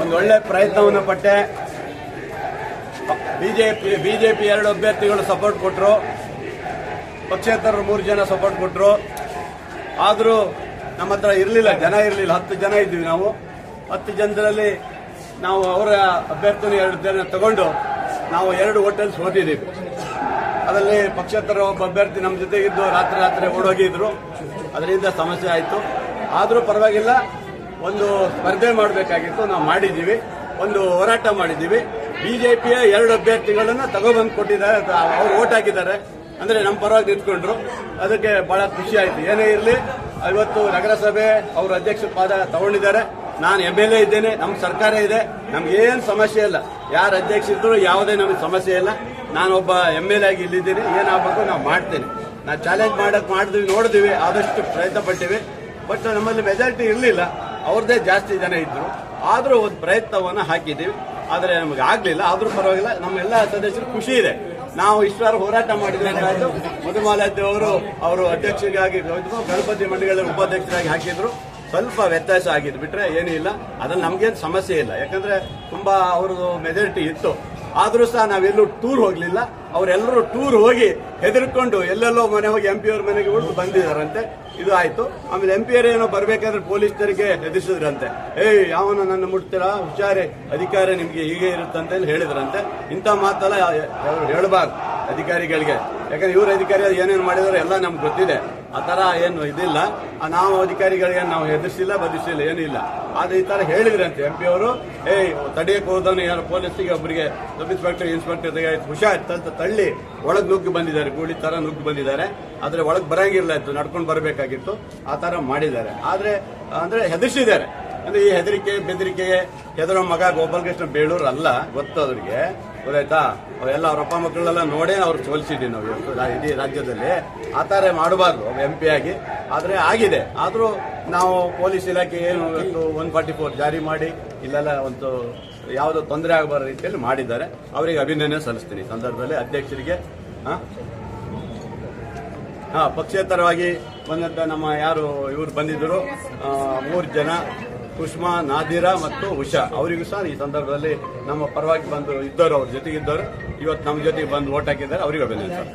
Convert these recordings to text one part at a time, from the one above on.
ಒಂದು ಒಳ್ಳೆ ಪ್ರಯತ್ನವನ್ನು ಪಟ್ಟೆ. ಬಿಜೆಪಿ ಬಿಜೆಪಿ ಎರಡು ಅಭ್ಯರ್ಥಿಗಳು ಸಪೋರ್ಟ್ ಕೊಟ್ಟರು ಪಕ್ಷೇತರರು ಮೂರು ಜನ ಸಪೋರ್ಟ್ ಕೊಟ್ಟರು ಆದರೂ ನಮ್ಮ ಹತ್ರ ಇರಲಿಲ್ಲ, ಜನ ಇರಲಿಲ್ಲ. ಹತ್ತು ಜನ ಇದ್ದೀವಿ ನಾವು. ಹತ್ತು ಜನರಲ್ಲಿ ನಾವು ಅವರ ಅಭ್ಯರ್ಥಿನ ಎರಡು ಜನ ತಗೊಂಡು ನಾವು ಎರಡು ಹೋಟೆಲ್ಸ್ ಓದಿದ್ದೀವಿ. ಅದರಲ್ಲಿ ಪಕ್ಷೇತರ ಒಬ್ಬ ಅಭ್ಯರ್ಥಿ ನಮ್ಮ ಜೊತೆಗಿದ್ದು ರಾತ್ರಿ ರಾತ್ರಿ ಓಡೋಗಿದ್ರು. ಅದರಿಂದ ಸಮಸ್ಯೆ ಆಯಿತು. ಆದರೂ ಪರವಾಗಿಲ್ಲ. ಒಂದು ಸ್ಪರ್ಧೆ ಮಾಡಬೇಕಾಗಿತ್ತು, ನಾವು ಮಾಡಿದ್ದೀವಿ. ಒಂದು ಹೋರಾಟ ಮಾಡಿದ್ದೀವಿ. ಬಿಜೆಪಿಯ ಎರಡು ಅಭ್ಯರ್ಥಿಗಳನ್ನು ತಗೊಬಂದು ಕೊಟ್ಟಿದ್ದಾರೆ ಅವ್ರು ಓಟ್ ಹಾಕಿದ್ದಾರೆ. ಅಂದರೆ ನಮ್ಮ ಪರವಾಗಿ ನಿಂತ್ಕೊಂಡ್ರು. ಅದಕ್ಕೆ ಬಹಳ ಖುಷಿ ಆಯಿತು. ಏನೇ ಇರಲಿ ಇವತ್ತು ನಗರಸಭೆ ಅವರು ಅಧ್ಯಕ್ಷ ಪಾದ ತಗೊಂಡಿದ್ದಾರೆ. ನಾನು ಎಂ ಎಲ್ ಎ ಇದ್ದೇನೆ ನಮ್ಮ ಸರ್ಕಾರ ಇದೆ. ನಮ್ಗೆ ಏನು ಸಮಸ್ಯೆ ಇಲ್ಲ. ಯಾರು ಅಧ್ಯಕ್ಷ ಇದ್ರು ಯಾವುದೇ ನಮಗೆ ಸಮಸ್ಯೆ ಇಲ್ಲ. ನಾನೊಬ್ಬ ಎಂ ಎಲ್ ಎ ಆಗಿ ಇಲ್ಲಿದ್ದೀನಿ. ಏನಾಗಬೇಕು ನಾವು ಮಾಡ್ತೇನೆ. ನಾವು ಚಾಲೆಂಜ್ ಮಾಡಕ್ಕೆ ಮಾಡಿದ್ವಿ, ನೋಡಿದ್ವಿ, ಆದಷ್ಟು ಪ್ರಯತ್ನ ಪಟ್ಟಿವಿ. ಬಟ್ ನಮ್ಮಲ್ಲಿ ಮೆಜಾರಿಟಿ ಇರಲಿಲ್ಲ. ಅವ್ರದ್ದೇ ಜಾಸ್ತಿ ಜನ ಇದ್ರು. ಆದರೂ ಒಂದು ಪ್ರಯತ್ನವನ್ನು ಹಾಕಿದ್ದೀವಿ ಆದರೆ ನಮಗೆ ಆಗಲಿಲ್ಲ. ಆದರೂ ಪರವಾಗಿಲ್ಲ. ನಮ್ಮೆಲ್ಲ ಸದಸ್ಯರು ಖುಷಿ ಇದೆ. ನಾವು ಇಷ್ಟವಾರ ಹೋರಾಟ ಮಾಡಿದ್ರೆ ಆಯ್ತು. ಮಧುಮಾಲಾದ್ಯ ಅವರು ಅವರು ಅಧ್ಯಕ್ಷರಿಗಾಗಿ, ಗಣಪತಿ ಮಂಡಳಿಗಳ ಉಪಾಧ್ಯಕ್ಷರಾಗಿ ಹಾಕಿದ್ರು. ಸ್ವಲ್ಪ ವ್ಯತ್ಯಾಸ ಆಗಿದ್ದು ಬಿಟ್ರೆ ಏನೂ ಇಲ್ಲ. ಅದ್ರಲ್ಲಿ ನಮಗೇನು ಸಮಸ್ಯೆ ಇಲ್ಲ. ಯಾಕಂದ್ರೆ ತುಂಬಾ ಅವ್ರದ್ದು ಮೆಜಾರಿಟಿ ಇತ್ತು. ಆದರೂ ಸಹ ನಾವೆಲ್ಲೂ ಟೂರ್ ಹೋಗಲಿಲ್ಲ. ಅವರೆಲ್ಲರೂ ಟೂರ್ ಹೋಗಿ ಹೆದರ್ಕೊಂಡು ಎಲ್ಲೆಲ್ಲೋ ಮನೆ ಹೋಗಿ ಎಂ ಪಿ ಅವ್ರ ಮನೆಗೆ ಉಳಿದು ಬಂದಿದ್ದಾರಂತೆ. ಇದು ಆಯ್ತು ಆಮೇಲೆ ಎಂ ಪಿ ಏನೋ ಬರ್ಬೇಕಾದ್ರೆ ಪೊಲೀಸರಿಗೆ ಎದುರಿಸಿದ್ರಂತೆ. ಏಯ್, ಯಾವನ ನನ್ನ ಮುಟ್ತೀರಾ? ಹುಷಾರಿ, ಅಧಿಕಾರ ನಿಮ್ಗೆ ಹೀಗೆ ಇರುತ್ತಂತ ಹೇಳಿ ಹೇಳಿದ್ರಂತೆ. ಇಂಥ ಮಾತೆಲ್ಲ ಹೇಳಬಾರ್ದು ಅಧಿಕಾರಿಗಳಿಗೆ. ಯಾಕಂದ್ರೆ ಇವ್ರ ಅಧಿಕಾರಿ ಏನೇನು ಮಾಡಿದಾರೆ ಎಲ್ಲ ನಮ್ಗೆ ಗೊತ್ತಿದೆ. ಆ ತರ ಏನು ಇದಿಲ್ಲ. ನಾವು ಅಧಿಕಾರಿಗಳಿಗೆ ನಾವು ಹೆದರ್ಸಿಲ್ಲ ಬದಿಸಿಲ್ಲ ಏನಿಲ್ಲ ಆದ್ರೆ ಈ ತರ ಹೇಳಿದ್ರಂತೆ ಎಂ ಪಿ ಅವರು, ಏಯ್, ತಡೆಯಕ್ಕೆ ಹೋದವನು ಯಾರು? ಪೊಲೀಸಿಗೆ ಒಬ್ಬರಿಗೆ ಸಬ್ ಇನ್ಸ್ಪೆಕ್ಟರ್ ಇನ್ಸ್ಪೆಕ್ಟರ್ ಅಂತ ತಳ್ಳಿ. ಒಳಗೆ ನುಗ್ಗಿ ಬಂದಿದ್ದಾರೆ, ಗೂಳಿ ತರ ನುಗ್ಗಿ ಬಂದಿದ್ದಾರೆ. ಆದ್ರೆ ಒಳಗೆ ಬರಂಗಿಲ್ಲ ಇತ್ತು ನಡ್ಕೊಂಡು ಬರಬೇಕಾಗಿತ್ತು. ಆ ತರ ಮಾಡಿದ್ದಾರೆ. ಆದ್ರೆ, ಅಂದ್ರೆ ಹೆದರ್ಸಿದ್ದಾರೆ. ಅಂದ್ರೆ ಈ ಹೆದರಿಕೆ ಬೆದರಿಕೆ ಹೆದರೋ ಮಗ ಗೋಪಾಲಕೃಷ್ಣ ಬೇಳೂರು ಅಲ್ಲ ಗೊತ್ತು ಅವ್ರಿಗೆ. ಗೊತ್ತಾಯ್ತಾ? ಅವೆಲ್ಲ ಅವ್ರ ಅಪ್ಪ ಮಕ್ಕಳೆಲ್ಲ ನೋಡೇ ಅವ್ರು ಸೋಲಿಸಿದ್ದೀವಿ ನಾವು ಇಡೀ ರಾಜ್ಯದಲ್ಲಿ. ಆ ಥರ ಮಾಡಬಾರ್ದು ಎಂ ಪಿ ಆಗಿ. ಆದರೆ ಆಗಿದೆ. ಆದರೂ ನಾವು ಪೊಲೀಸ್ ಇಲಾಖೆ ಏನು ಒನ್ ಫಾರ್ಟಿ ಫೋರ್ ಜಾರಿ ಮಾಡಿ, ಇಲ್ಲೆಲ್ಲ ಒಂದು ಯಾವುದೋ ತೊಂದರೆ ಆಗಬಾರ ರೀತಿಯಲ್ಲಿ ಮಾಡಿದ್ದಾರೆ. ಅವರಿಗೆ ಅಭಿನಂದನೆ ಸಲ್ಲಿಸ್ತೀನಿ. ಸಂದರ್ಭದಲ್ಲಿ ಅಧ್ಯಕ್ಷರಿಗೆ, ಹಾ? ಪಕ್ಷೇತರವಾಗಿ ಬಂದಂಥ ನಮ್ಮ ಯಾರು ಇವರು ಬಂದಿದ್ದರು ಮೂರು ಜನ ಕುಷ್ಮಾ ನಾದಿರಾ ಮತ್ತು ಉಷಾ. ಅವರಿಗೂ ಸಹ ಈ ಸಂದರ್ಭದಲ್ಲಿ ನಮ್ಮ ಪರವಾಗಿ ಬಂದು ಇದ್ದವರು ಅವ್ರ ಜೊತೆಗೆ ಇದ್ದವರು ಇವತ್ತು ನಮ್ಮ ಜೊತೆಗೆ ಬಂದು ಓಟ್ ಹಾಕಿದ್ದಾರೆ ಅವರಿಗೂ ಅಭಿನಂದನೆ. ಸರ್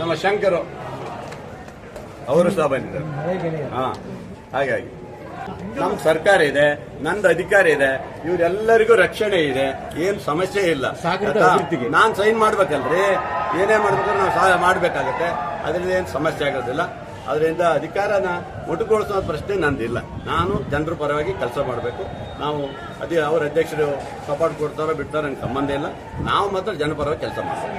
ನಮ್ಮ ಶಂಕರು ಅವರು ಸಹ ಬಂದಿದ್ದಾರೆ. ಹಾ ಹಾಗಾಗಿ ನಮ್ಮ ಸರ್ಕಾರ ಇದೆ ನಂದು ಅಧಿಕಾರ ಇದೆ ಇವರೆಲ್ಲರಿಗೂ ರಕ್ಷಣೆ ಇದೆ ಏನ್ ಸಮಸ್ಯೆ ಇಲ್ಲ. ನಾನ್ ಸೈನ್ ಮಾಡ್ಬೇಕಲ್ರಿ? ಏನೇ ಮಾಡ್ಬೇಕಾದ್ರೆ ನಾವು ಸಹಾಯ ಮಾಡ್ಬೇಕಾಗತ್ತೆ. ಅದರಿಂದ ಏನ್ ಸಮಸ್ಯೆ ಆಗೋದಿಲ್ಲ. ಅದರಿಂದ ಅಧಿಕಾರನ ಮುಟುಕೊಳಿಸೋ ಪ್ರಶ್ನೆ ನಂದಿಲ್ಲ. ನಾನು ಜನರ ಪರವಾಗಿ ಕೆಲಸ ಮಾಡಬೇಕು. ನಾವು ಅದೇ ಅವ್ರ ಅಧ್ಯಕ್ಷರು ಸಪೋರ್ಟ್ ಕೊಡ್ತಾರೋ ಬಿಡ್ತಾರೋ ನನಗೆ ಸಂಬಂಧ ಇಲ್ಲ. ನಾವು ಮಾತ್ರ ಜನಪರವಾಗಿ ಕೆಲಸ ಮಾಡ್ತೀವಿ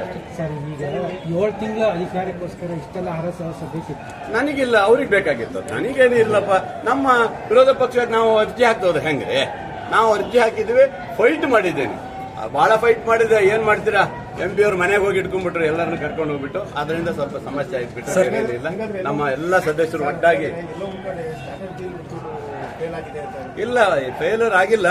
ನನಗಿಲ್ಲ ಅವ್ರಿಗೆ ಬೇಕಾಗಿತ್ತು. ನನಗೇನು ಇಲ್ಲಪ್ಪ. ನಮ್ಮ ವಿರೋಧ ಪಕ್ಷ ನಾವು ಅರ್ಜಿ ಹಾಕ್ತವ್ರೆ ಹೆಂಗ್ರಿ? ನಾವು ಅರ್ಜಿ ಹಾಕಿದ್ವಿ ಫೈಟ್ ಮಾಡಿದ್ದೇನೆ. ಬಹಳ ಫೈಟ್ ಮಾಡಿದ್ರೆ ಏನ್ ಮಾಡ್ತೀರಾ? ಎಂ ಪಿ ಅವ್ರ ಮನೆಗೆ ಹೋಗಿ ಇಟ್ಕೊಂಡ್ಬಿಟ್ರು ಎಲ್ಲರನ್ನು ಕರ್ಕೊಂಡು ಹೋಗ್ಬಿಟ್ಟು. ಅದರಿಂದ ಸ್ವಲ್ಪ ಸಮಸ್ಯೆ ಏನಿಲ್ಲ ನಮ್ಮ ಎಲ್ಲ ಸದಸ್ಯರು ಒಟ್ಟಾಗಿ ಇಲ್ಲ ಫೇಲರ್ ಆಗಿಲ್ಲ.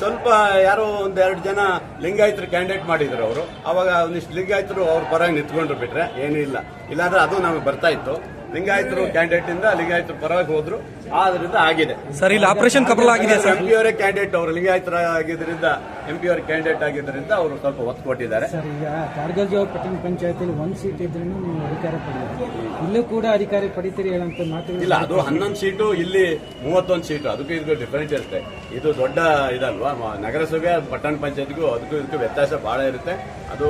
ಸ್ವಲ್ಪ ಯಾರೋ ಒಂದ್ ಎರಡು ಜನ ಲಿಂಗಾಯತರು ಕ್ಯಾಂಡಿಡೇಟ್ ಮಾಡಿದ್ರು ಅವರು. ಅವಾಗ ಒಂದಿಷ್ಟು ಲಿಂಗಾಯತರು ಅವ್ರ ಪರವಾಗಿ ನಿಂತ್ಕೊಂಡ್ರು ಬಿಟ್ರೆ ಏನೂ ಇಲ್ಲ. ಇಲ್ಲಾಂದ್ರೆ ಅದು ನಮಗೆ ಬರ್ತಾ ಇತ್ತು. ಲಿಂಗಾಯತರು ಕ್ಯಾಂಡಿಡೇಟ್ ಇಂದ ಲಿಂಗಾಯತರು ಪರವಾಗಿ ಹೋದ್ರು. ಆದ್ರಿಂದ ಆಗಿದೆ. ಸರ್ ಇಲ್ಲಿ ಆಪರೇಷನ್ ಕಮಲ ಆಗಿದೆ ಸರ್ ಎಂ ಪಿ ಅವರೇ ಕ್ಯಾಂಡಿಡೇಟ್ ಅವರು ಲಿಂಗಾಯತರ ಆಗಿದ್ದರಿಂದ ಎಂ ಪಿ ಅವರ ಕ್ಯಾಂಡಿಡೇಟ್ ಆಗಿದ್ದರಿಂದ ಅವರು ಸ್ವಲ್ಪ ಒತ್ತು ಕೊಟ್ಟಿದ್ದಾರೆ. ಸರ್ ಈಗ ಕಾಡ್ಗಲ್ಜಾವ್ ಪಟ್ಟಣ ಪಂಚಾಯತಿಯಲ್ಲಿ ಒಂದು ಸೀಟ್ ಇದ್ರೂ ನೀವು ಅಧಿಕಾರ ಪಡೆಯಿರಿ ಇಲ್ಲೂ ಕೂಡ ಅಧಿಕಾರ ಪಡಿತೀರಿ ಹೇಳಂತ ಮಾತು ಇಲ್ಲ ಅದು ಹನ್ನೊಂದು ಸೀಟು ಇಲ್ಲಿ ಮೂವತ್ತೊಂದು ಸೀಟು ಅದಕ್ಕೂ ಇದಕ್ಕೂ ಡಿಫರೆಂಟ್ ಇರುತ್ತೆ. ಇದು ದೊಡ್ಡ ಇದಲ್ವಾ? ಮ- ನಗರಸಭೆ ಪಟ್ಟಣ ಪಂಚಾಯತ್ಗೂ ಅದಕ್ಕೂ ಇದಕ್ಕೂ ವ್ಯತ್ಯಾಸ ಬಹಳ ಇರುತ್ತೆ. ಅದು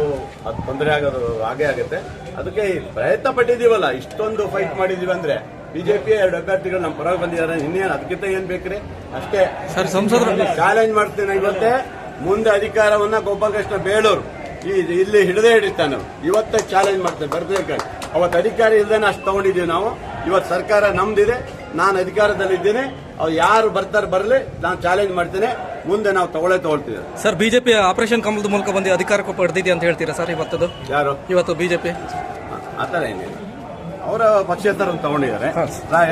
ಅದು ತೊಂದರೆ ಆಗೋದು ಹಾಗೇ ಆಗುತ್ತೆ. ಅದಕ್ಕೆ ಪ್ರಯತ್ನ ಪಟ್ಟಿದೀವಲ್ಲ ಇಷ್ಟೊಂದು ಫೈಟ್ ಮಾಡಿದೀವಿ ಅಂದ್ರೆ ಬಿಜೆಪಿ ಎರಡು ಅಭ್ಯರ್ಥಿಗಳು ನಮ್ಮ ಪರವಾಗಿ ಬಂದಿದ್ದಾರೆ. ಇನ್ನೇನು ಅದಕ್ಕಿಂತ ಏನ್ ಬೇಕ್ರಿ? ಅಷ್ಟೇ. ಸರ್ ಚಾಲೆಂಜ್ ಮಾಡ್ತೇನೆ ಇವತ್ತೆ ಮುಂದೆ ಅಧಿಕಾರವನ್ನ ಗೋಪಾಲಕೃಷ್ಣ ಬೇಳೂರು. ಈ ಇಲ್ಲಿ ಹಿಡದೇ ಹಿಡಿತಾನೆ ಇವತ್ತೆ ಇವತ್ತೇ ಚಾಲೆಂಜ್ ಮಾಡ್ತೇನೆ ಬರ್ಬೇಕು ಅವತ್ತು ಅಧಿಕಾರ ಇಲ್ಲದೇನೆ ಅಷ್ಟು ತಗೊಂಡಿದ್ದೀವಿ ನಾವು. ಇವತ್ತು ಸರ್ಕಾರ ನಮ್ದಿದೆ. ನಾನು ಅಧಿಕಾರದಲ್ಲಿದ್ದೀನಿ. ಅವ್ರು ಯಾರು ಬರ್ತಾರೆ ಬರಲಿ ನಾನು ಚಾಲೆಂಜ್ ಮಾಡ್ತೇನೆ. ಮುಂದೆ ನಾವು ತಗೊಳ್ಳೇ ತಗೊಳ್ತೀವಿ. ಸರ್ ಬಿಜೆಪಿ ಆಪರೇಷನ್ ಕಮಲದ ಮೂಲಕ ಬಂದು ಅಧಿಕಾರಕ್ಕೆ ಪಡೆದಿದೆ ಅಂತ ಹೇಳ್ತೀರಾ ಸರ್ ಇವತ್ತದು? ಯಾರು? ಇವತ್ತು ಬಿಜೆಪಿ ಆ ಥರ ಏನಿಲ್ಲ. ಅವರ ಪಕ್ಷೇತರ ತಗೊಂಡಿದ್ದಾರೆ.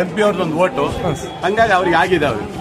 ಎಂ ಪಿ ಅವ್ರದ್ದು ಒಂದು ಓಟು ಹಂಗಾಗಿ ಅವ್ರಿಗೆ ಆಗಿದೆ ಅವ್ರಿಗೆ.